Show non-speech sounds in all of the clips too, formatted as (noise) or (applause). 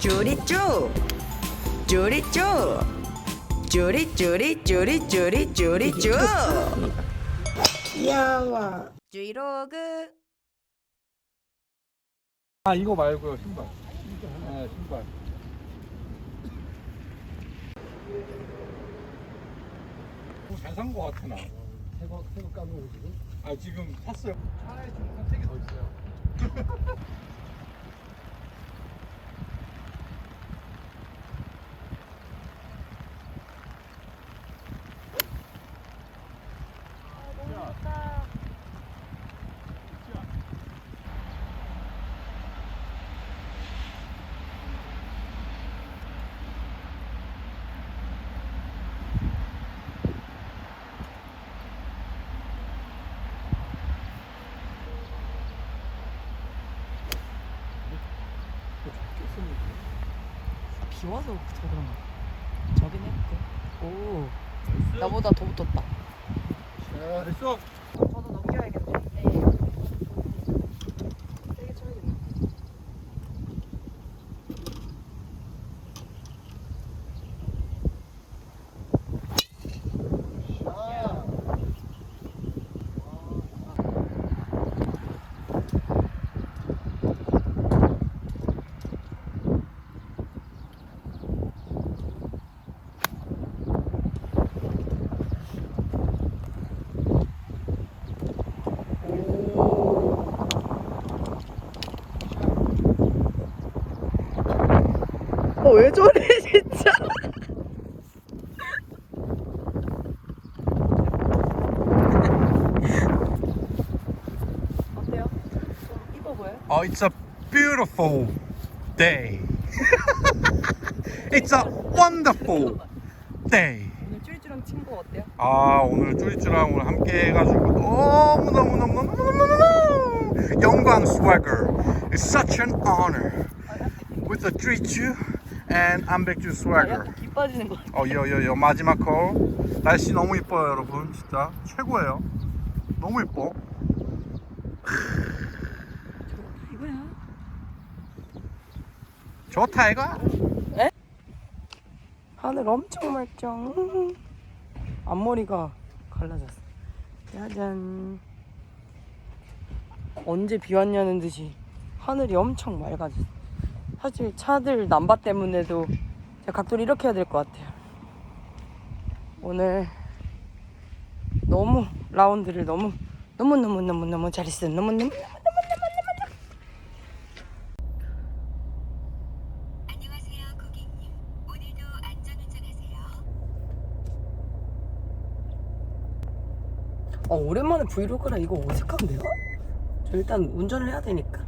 쪼리쪼 쪼리쪼 쪼리쪼리 쪼리쪼리 쪼리쪼 귀여워. 브이로그 아 이거 말고요 신발. 네 신발. 잘산 거 같아 나. 새거 새거 까먹고 지금. 아 지금 샀어요. 차에 지금 한세개더 있어요. (laughs) 비 와서 저 그런 거 저긴 해볼게 오 나보다 더 붙었다. 자 됐어. 저도 넘겨야겠네 네. 세게 쳐야겠네 어, 왜 저래 진짜 어때요? 좀 이뻐 보여요? Oh, it's a beautiful day. it's a wonderful day. 오늘 쭈리쭈랑 친구 어때요? 아 오늘 쭈리쭈랑 오늘 함께 해가지고 너무 너무 너무 너무 너무 너무 너무 영광 swagger. It's such an honor with the 쭈리쭈 and 아, swagger. 기 빠지는 거 어, 여여여 마지막 콜. 날씨 너무 이뻐요, 여러분. 진짜 최고예요. 너무 이뻐. 이거야 좋다 이거. 하늘 엄청 멀쩡 앞머리가 갈라졌어 짜잔 언제 비 왔냐는 듯이 하늘이 엄청 맑아졌어 사실 차들 남바 때문에도 제가 각도를 이렇게 해야 될 것 같아요 오늘 너무 라운드를 너무 너무 너무 너무 너무 잘 했어요 너무 너무 안녕하세요, 고객님. 오늘도 안전 운전하세요. 어, 오랜만에 브이로그라 이거 어색한데요? 저 일단 운전을 해야 되니까.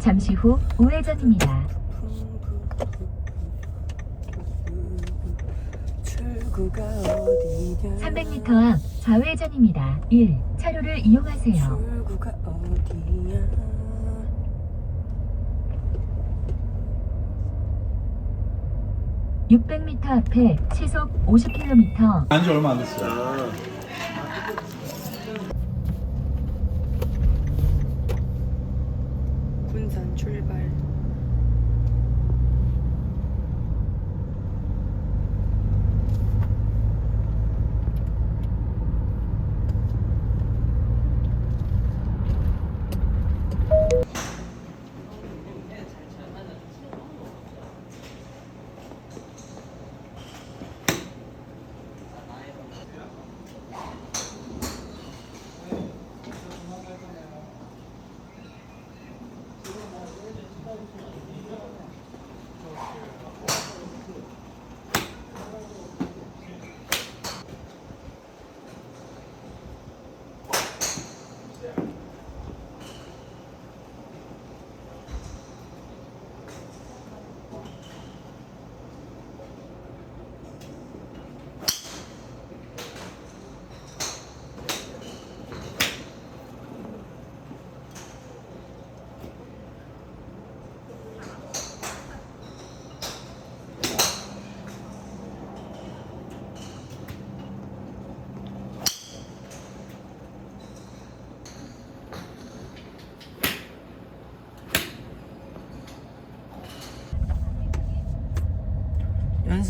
잠시 후 우회전입니다. 출구가 어디냐? 300m 앞 좌회전입니다. 1. 차로를 이용하세요. 출구가 어디냐? 육0 0 m 앞에 시속 50km 안 지 얼마 안 됐어요. 군산 출발.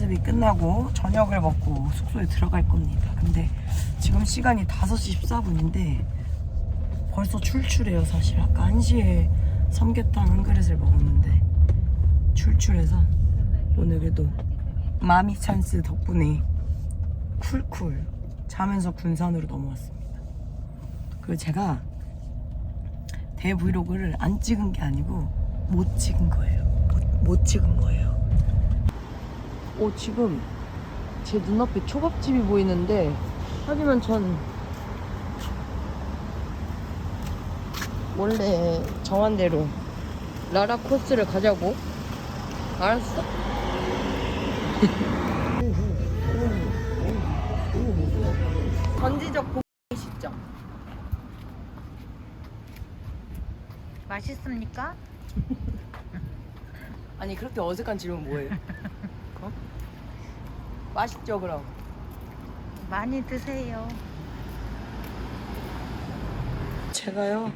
연습이 끝나고 저녁을 먹고 숙소에 들어갈 겁니다. 근데 지금 시간이 5시 14분인데 벌써 출출해요 사실. 아까 1시에 삼계탕 한 그릇을 먹었는데 출출해서 오늘 그래도 마미 찬스 덕분에 쿨쿨 자면서 군산으로 넘어왔습니다. 그리고 제가 대 브이로그를 안 찍은 게 아니고 못 찍은 거예요. 못, 못 찍은 거예요. 오 지금 제 눈앞에 초밥집이 보이는데 하지만 전 원래 정한 대로 라라 코스를 가자고 알았어? (laughs) 전지적 고기 시점 맛있습니까? 아니 그렇게 어색한 질문 뭐예요? (laughs) 어? 맛있죠 그럼? 많이 드세요. 제가요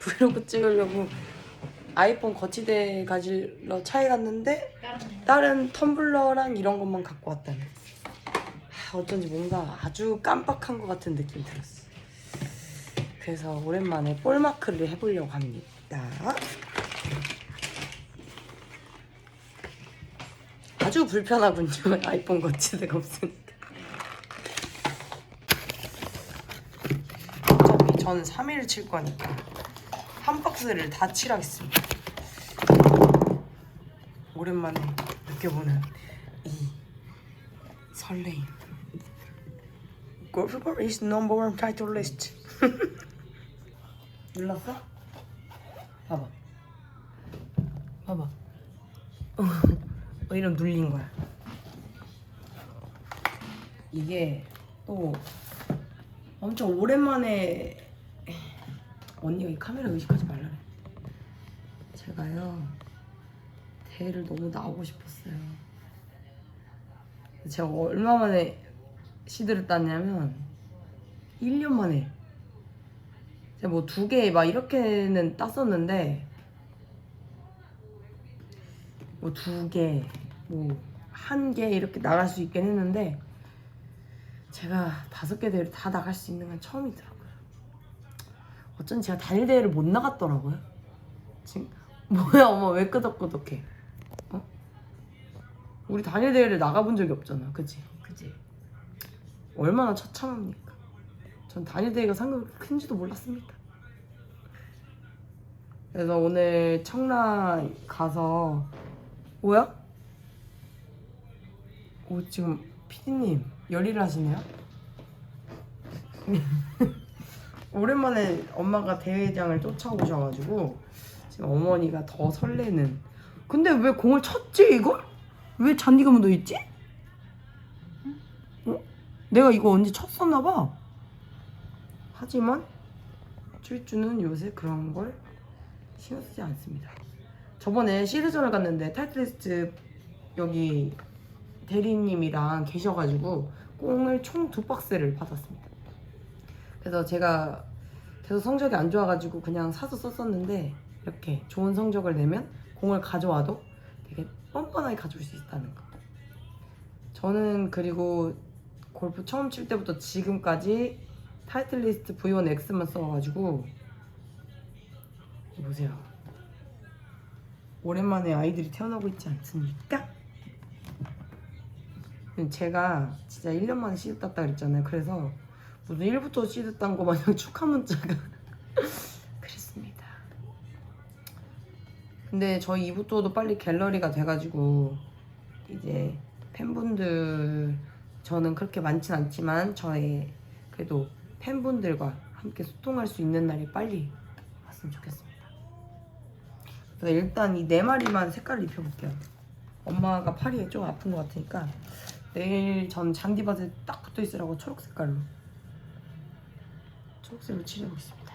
브이로그 찍으려고 아이폰 거치대 가지러 차에 갔는데 다른 텀블러랑 이런 것만 갖고 왔다네 하, 어쩐지 뭔가 아주 깜빡한 것 같은 느낌이 들었어 그래서 오랜만에 볼마크를 해보려고 합니다 아주 불편하군요 (laughs) 아이폰 거치대가 없으니까 어차피 전 3일 칠 거니까 한 박스를 다 칠하겠습니다. 오랜만에 느껴보는 이 설레임. 골프볼 is number one title list. (laughs) 눌렀어? 봐봐. 봐봐. 어, 이름 눌린 거야. 이게 또 엄청 오랜만에 언니가 이 카메라 의식하지 말라래. 제가요 대회를 너무 나오고 싶었어요. 제가 얼마 만에 시드를 땄냐면 1년 만에 제가 뭐 두 개 막 이렇게는 땄었는데 뭐 두 개, 뭐 한 개 이렇게 나갈 수 있긴 했는데 제가 다섯 개 대회를 다 나갈 수 있는 건 처음이더라고요. 어쩐 제가 단일 대회를 못 나갔더라고요. 지금 (laughs) 뭐야 엄마 왜 끄덕끄덕해? 어? 우리 단일 대회를 나가본 적이 없잖아, 그치? 그지? 얼마나 처참합니까? 전 단일 대회가 상금이 큰지도 몰랐습니다. 그래서 오늘 청라 가서 뭐야? 오 지금 피디님 열일을 하시네요? (laughs) 오랜만에 엄마가 대회장을 쫓아오셔가지고 지금 어머니가 더 설레는 근데 왜 공을 쳤지 이걸? 왜 잔디가 묻어있지? 어? 내가 이거 언제 쳤었나 봐. 하지만 쭈쭈는 요새 그런 걸 신경 쓰지 않습니다. 저번에 시리즈를 갔는데 타이틀리스트 여기 대리님이랑 계셔가지고 꽁을 총 두 박스를 받았습니다. 그래서 제가 계속 성적이 안 좋아가지고 그냥 사서 썼었는데 이렇게 좋은 성적을 내면 공을 가져와도 되게 뻔뻔하게 가져올 수 있다는 거. 저는 그리고 골프 처음 칠 때부터 지금까지 타이틀리스트 V1X만 써가지고 보세요. 오랜만에 아이들이 태어나고 있지 않습니까? 제가 진짜 1년 만에 시드 땄다 그랬잖아요. 그래서 무슨 1부터 시드 딴거 마냥 (laughs) 축하 문자가 (laughs) 그랬습니다. 근데 저희 2부터도 빨리 갤러리가 돼가지고 이제 팬분들 저는 그렇게 많진 않지만 저의 그래도 팬분들과 함께 소통할 수 있는 날이 빨리 왔으면 좋겠습니다. 그래서 일단 이 네 마리만 색깔을 입혀볼게요. 엄마가 팔이 좀 아픈 것 같으니까 내일 전 잔디밭에 딱 붙어 있으라고 초록 색깔로 초록색으로 칠해보겠습니다.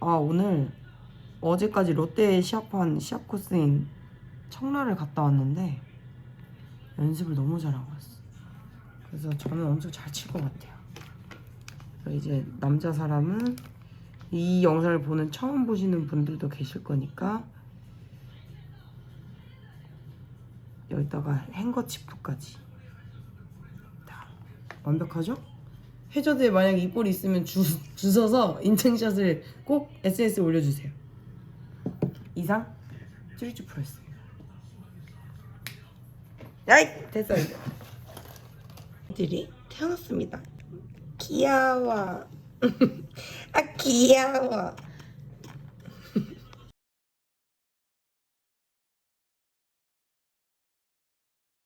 아 오늘 어제까지 롯데 시합한 시합 코스인 청라를 갔다 왔는데 연습을 너무 잘하고 왔어. 그래서 저는 엄청 잘 칠 것 같아요. 이제 남자 사람은 이 영상을 보는 처음 보시는 분들도 계실 거니까 여기다가 행거치프까지 다 완벽하죠? 해저드에 만약 이 볼이 있으면 주, 주워서 인증샷을 꼭 SNS에 올려주세요 이상 쭈리쭈 프로였습니다 야이! 됐어 이제. 들이 태어났습니다. 귀여워. (laughs) 아 귀여워